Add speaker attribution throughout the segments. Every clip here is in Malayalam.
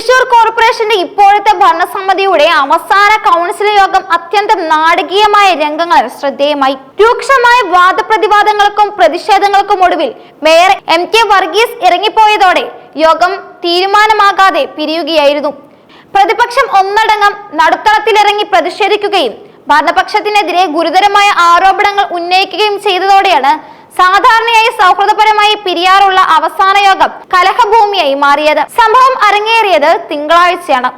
Speaker 1: തൃശൂർ കോർപ്പറേഷന്റെ ഇപ്പോഴത്തെ ഭരണസമിതിയുടെ അവസാന കൗൺസിൽ യോഗം അത്യന്തം നാടകീയമായ രംഗങ്ങൾ ശ്രദ്ധേയമായി. രൂക്ഷമായ വാദപ്രതിവാദങ്ങൾക്കും പ്രതിഷേധങ്ങൾക്കും ഒടുവിൽ മേയർ എം കെ വർഗീസ് ഇറങ്ങിപ്പോയതോടെ യോഗം തീരുമാനമാകാതെ പിരിയുകയായിരുന്നു. പ്രതിപക്ഷം ഒന്നടങ്കം നടുത്തളത്തിലിറങ്ങി പ്രതിഷേധിക്കുകയും ഭരണപക്ഷത്തിനെതിരെ ഗുരുതരമായ ആരോപണങ്ങൾ ഉന്നയിക്കുകയും ചെയ്തതോടെയാണ് സാധാരണയായി സൗഹൃദപരമായി പിരിയാറുള്ള അവസാന യോഗം കലഹഭൂമിയായി മാറിയത്. സംഭവം അരങ്ങേറിയത് തിങ്കളാഴ്ചയാണ്.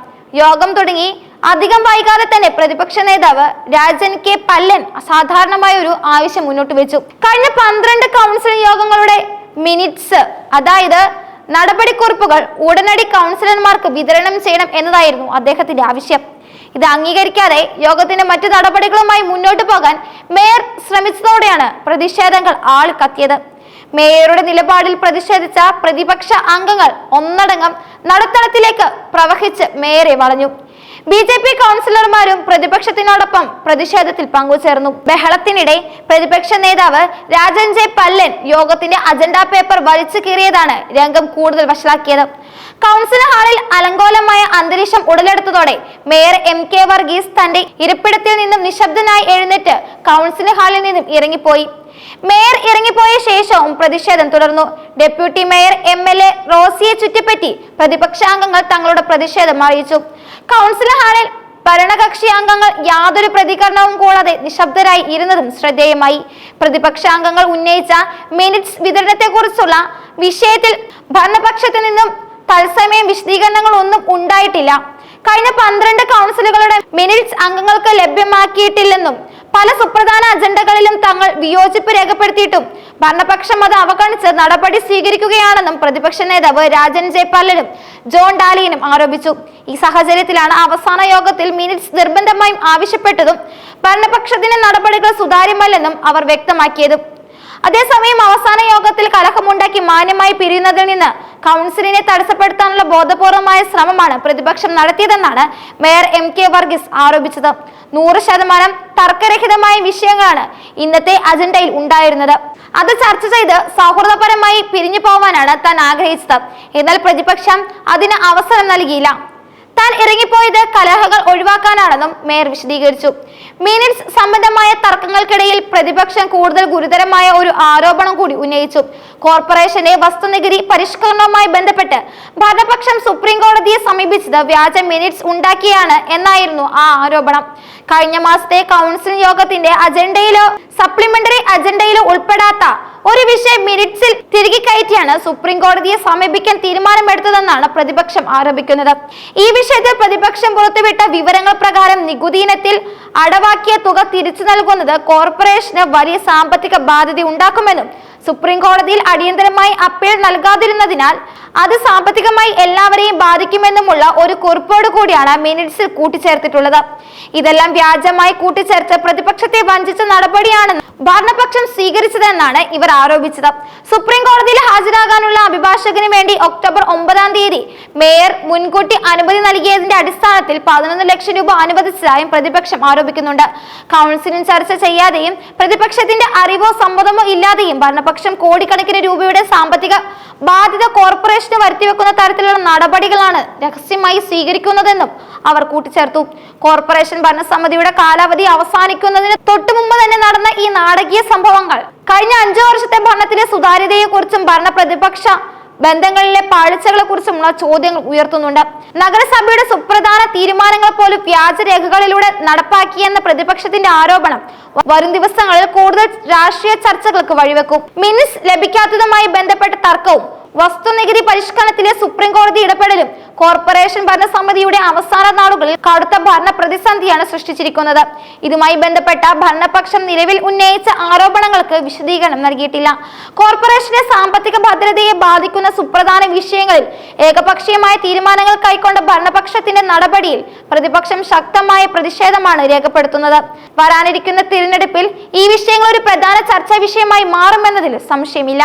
Speaker 1: യോഗം തുടങ്ങി അധികം വൈകാതെ തന്നെ പ്രതിപക്ഷ നേതാവ് രാജൻ കെ പല്ലൻ അസാധാരണമായ ഒരു ആവശ്യം മുന്നോട്ട് വെച്ചു. കഴിഞ്ഞ പന്ത്രണ്ട് കൗൺസിലിംഗ് യോഗങ്ങളുടെ മിനിറ്റ്സ് അതായത് നടപടിക്കുറിപ്പുകൾ ഉടനടി കൗൺസിലർമാർക്ക് വിതരണം ചെയ്യണം എന്നതായിരുന്നു അദ്ദേഹത്തിന്റെ ആവശ്യം. ഇത് അംഗീകരിക്കാതെ യോഗത്തിന്റെ മറ്റു നടപടികളുമായി മുന്നോട്ട് പോകാൻ മേയർ ശ്രമിച്ചതോടെയാണ് പ്രതിഷേധങ്ങൾ ആളിക്കത്തിയത് മേയറുടെ നിലപാടിൽ പ്രതിഷേധിച്ച പ്രതിപക്ഷ അംഗങ്ങൾ ഒന്നടങ്കം നടുത്തളത്തിലേക്ക് പ്രവഹിച്ച് മേയറെ വളഞ്ഞു. ബി ജെ പി കൗൺസിലർമാരും പ്രതിപക്ഷത്തിനോടൊപ്പം പ്രതിഷേധത്തിൽ പങ്കുചേർന്നു. ബഹളത്തിനിടെ പ്രതിപക്ഷ നേതാവ് രാജൻ ജെ പല്ലൻ യോഗത്തിന്റെ അജണ്ട പേപ്പർ വലിച്ചു കീറിയതാണ് രംഗം കൂടുതൽ വഷളാക്കിയത്. കൗൺസിൽ ഹാളിൽ അലങ്കോലമായ അന്തരീക്ഷം ഉടലെടുത്തതോടെ മേയർ എം കെ വർഗീസ് തന്റെ ഇരിപ്പിടത്തിൽ നിന്നും നിശബ്ദനായി എഴുന്നേറ്റ് കൗൺസിൽ ഹാളിൽ നിന്നും ഇറങ്ങിപ്പോയി. മേയർ ഇറങ്ങിപ്പോയ ശേഷവും പ്രതിഷേധം തുടർന്നു. Deputy mayor M L A റോസിയെ ചുറ്റിപ്പറ്റി പ്രതിപക്ഷാംഗങ്ങൾ തങ്ങളുടെ പ്രതിഷേധം അറിയിച്ചു. കൗൺസിൽ ഹാളിൽ ഭരണകക്ഷി അംഗങ്ങൾ യാതൊരു പ്രതികരണവും കൂടാതെ നിശബ്ദരായി ഇരുന്നതും ശ്രദ്ധേയമായി. പ്രതിപക്ഷാംഗങ്ങൾ ഉന്നയിച്ച മിനിറ്റ്സ് വിതരണത്തെക്കുറിച്ചുള്ള വിഷയത്തിൽ ഭരണപക്ഷത്തു നിന്നും തത്സമയം വിശദീകരണങ്ങൾ ഒന്നും ഉണ്ടായിട്ടില്ല. കഴിഞ്ഞ പന്ത്രണ്ട് കൗൺസിലുകളുടെ മിനിറ്റ്സ് അംഗങ്ങൾക്ക് ലഭ്യമാക്കിയിട്ടില്ലെന്നും പല സുപ്രധാന അജണ്ടകളിലും തങ്ങൾ വിയോജിപ്പ് രേഖപ്പെടുത്തിയിട്ടും ഭരണപക്ഷം അത് അവഗണിച്ച് നടപടി സ്വീകരിക്കുകയാണെന്നും പ്രതിപക്ഷ നേതാവ് രാജൻ ജയ്പാലനും ജോൺ ഡാലിയനും ആരോപിച്ചു. ഈ സാഹചര്യത്തിലാണ് അവസാന യോഗത്തിൽ മിനിറ്റ്സ് നിർബന്ധമായും ആവശ്യപ്പെട്ടതും ഭരണപക്ഷത്തിന്റെ നടപടികൾ സുതാര്യമല്ലെന്നും അവർ വ്യക്തമാക്കിയതും. അതേസമയം അവസാന യോഗത്തിൽ കലഹമുണ്ടാക്കി മാന്യമായി പിരിയുന്നതിൽ നിന്ന് കൗൺസിലിനെ തടസ്സപ്പെടുത്താനുള്ള ബോധപൂർവമായ ശ്രമമാണ് പ്രതിപക്ഷം നടത്തിയതെന്നാണ് മേയർ എം കെ വർഗീസ് ആരോപിച്ചത്. നൂറ് ശതമാനം തർക്കരഹിതമായ വിഷയങ്ങളാണ് ഇന്നത്തെ അജണ്ടയിൽ ഉണ്ടായിരുന്നത്. അത് ചർച്ച ചെയ്ത് സൗഹൃദപരമായി പിരിഞ്ഞു പോവാനാണ് താൻ ആഗ്രഹിച്ചത്. എന്നാൽ പ്രതിപക്ഷം അതിന് അവസരം നൽകിയില്ല. താൻ ഇറങ്ങിപ്പോയത് കലഹങ്ങൾ ഒഴിവാക്കാനാണെന്നും മേയർ വിശദീകരിച്ചു. മിനിറ്റ്സ് സംബന്ധമായ തർക്കങ്ങൾക്കിടയിൽ പ്രതിപക്ഷം കൂടുതൽ ഗുരുതരമായ ഒരു ആരോപണം കൂടി ഉന്നയിച്ചു. കോർപ്പറേഷന്റെ വസ്തുനികുതി പരിഷ്കരണവുമായി ബന്ധപ്പെട്ട് ഭരണപക്ഷം സുപ്രീം കോടതിയെ സമീപിച്ചത് വ്യാജ മിനിറ്റ്സ് ഉണ്ടാക്കിയാണ് എന്നായിരുന്നു ആ ആരോപണം. കഴിഞ്ഞ മാസത്തെ കൗൺസിൽ യോഗത്തിന്റെ അജണ്ടയിലോ സപ്ലിമെന്ററി അജണ്ടയിലോ ഉൾപ്പെടാത്ത ഒരു വിഷയം മിനിറ്റ്സിൽ തിരികെ കയറ്റിയാണ് സുപ്രീം കോടതിയെ സമീപിക്കാൻ തീരുമാനമെടുത്തതെന്നാണ് പ്രതിപക്ഷം ആരോപിക്കുന്നത്. ഈ വിഷയത്തിൽ പ്രതിപക്ഷം പുറത്തുവിട്ട വിവരങ്ങൾ പ്രകാരം നികുതി ഇനത്തിൽ അടവാക്കിയ തുക തിരിച്ചു നൽകുന്നത് കോർപ്പറേഷന് വലിയ സാമ്പത്തിക ബാധ്യത ഉണ്ടാക്കുമെന്നും സുപ്രീം കോടതിയിൽ അടിയന്തരമായി അപ്പീൽ നൽകാതിരുന്നതിനാൽ അത് സാമ്പത്തികമായി എല്ലാവരെയും ബാധിക്കുമെന്നുമുള്ള ഒരു കുറിപ്പോട് കൂടിയാണ് മിനിറ്റ്സിൽ കൂട്ടിച്ചേർത്തിട്ടുള്ളത്. ഇതെല്ലാം വ്യാജമായി കൂട്ടിച്ചേർത്ത് പ്രതിപക്ഷത്തെ വഞ്ചിച്ച നടപടിയാണെന്ന് ഭരണപക്ഷം സ്വീകരിച്ചതെന്നാണ് ഇവർ ആരോപിച്ചത്. സുപ്രീം കോടതിയിൽ ഹാജരാകാനുള്ള അഭിഭാഷകന് വേണ്ടി ഒക്ടോബർ ഒമ്പതാം തീയതി മേയർ മുൻകൂട്ടി അനുമതി നൽകിയതിന്റെ അടിസ്ഥാനത്തിൽ പതിനൊന്ന് ലക്ഷം രൂപ അനുവദിച്ചതായും പ്രതിപക്ഷം ആരോപിക്കുന്നുണ്ട്. കൗൺസിലിംഗ് ചർച്ച ചെയ്യാതെയും പ്രതിപക്ഷത്തിന്റെ അറിവോ സമ്മതമോ ഇല്ലാതെയും ഭരണപക്ഷം കോടിക്കണക്കിന് രൂപയുടെ സാമ്പത്തിക ബാധ്യത കോർപ്പറേഷന് വരുത്തിവെക്കുന്ന തരത്തിലുള്ള നടപടികളാണ് രഹസ്യമായി സ്വീകരിക്കുന്നതെന്നും അവർ കൂട്ടിച്ചേർത്തു. കോർപ്പറേഷൻ ഭരണസമിതിയുടെ കാലാവധി അവസാനിക്കുന്നതിന് തൊട്ടുമുമ്പ് തന്നെ നടന്ന ഈ നാടകീയ സംഭവങ്ങൾ കഴിഞ്ഞ അഞ്ചു വർഷത്തെ ഭരണത്തിലെ സുതാര്യതയെക്കുറിച്ചും ഭരണ പ്രതിപക്ഷ ബന്ധങ്ങളിലെ പാളിച്ചകളെ കുറിച്ചുമുള്ള ചോദ്യങ്ങൾ ഉയർത്തുന്നുണ്ട്. നഗരസഭയുടെ സുപ്രധാന തീരുമാനങ്ങൾ പോലും വ്യാജരേഖകളിലൂടെ നടപ്പാക്കിയെന്ന പ്രതിപക്ഷത്തിന്റെ ആരോപണം വരും ദിവസങ്ങളിൽ കൂടുതൽ രാഷ്ട്രീയ ചർച്ചകൾക്ക് വഴിവെക്കും. മിനിസ് ലഭിക്കാത്തതുമായി ബന്ധപ്പെട്ട തർക്കവും വസ്തുനികുതി പരിഷ്കരണത്തിലെ സുപ്രീം കോടതി ഇടപെടലും കോർപ്പറേഷൻ ഭരണസമിതിയുടെ അവസാന നാളുകളിൽ കടുത്ത ഭരണ പ്രതിസന്ധിയാണ് സൃഷ്ടിച്ചിരിക്കുന്നത്. ഇതുമായി ബന്ധപ്പെട്ട ഭരണപക്ഷം നിലവിൽ ഉന്നയിച്ച ആരോപണങ്ങൾക്ക് വിശദീകരണം നൽകിയിട്ടില്ല. കോർപ്പറേഷന്റെ സാമ്പത്തിക ഭദ്രതയെ ബാധിക്കുന്ന സുപ്രധാന വിഷയങ്ങളിൽ ഏകപക്ഷീയമായ തീരുമാനങ്ങൾ കൈക്കൊണ്ട ഭരണപക്ഷത്തിന്റെ നടപടിയിൽ പ്രതിപക്ഷം ശക്തമായ പ്രതിഷേധമാണ് രേഖപ്പെടുത്തുന്നത്. വരാനിരിക്കുന്ന തിരഞ്ഞെടുപ്പിൽ ഈ വിഷയങ്ങൾ ഒരു പ്രധാന ചർച്ചാ വിഷയമായി മാറുമെന്നതിൽ സംശയമില്ല.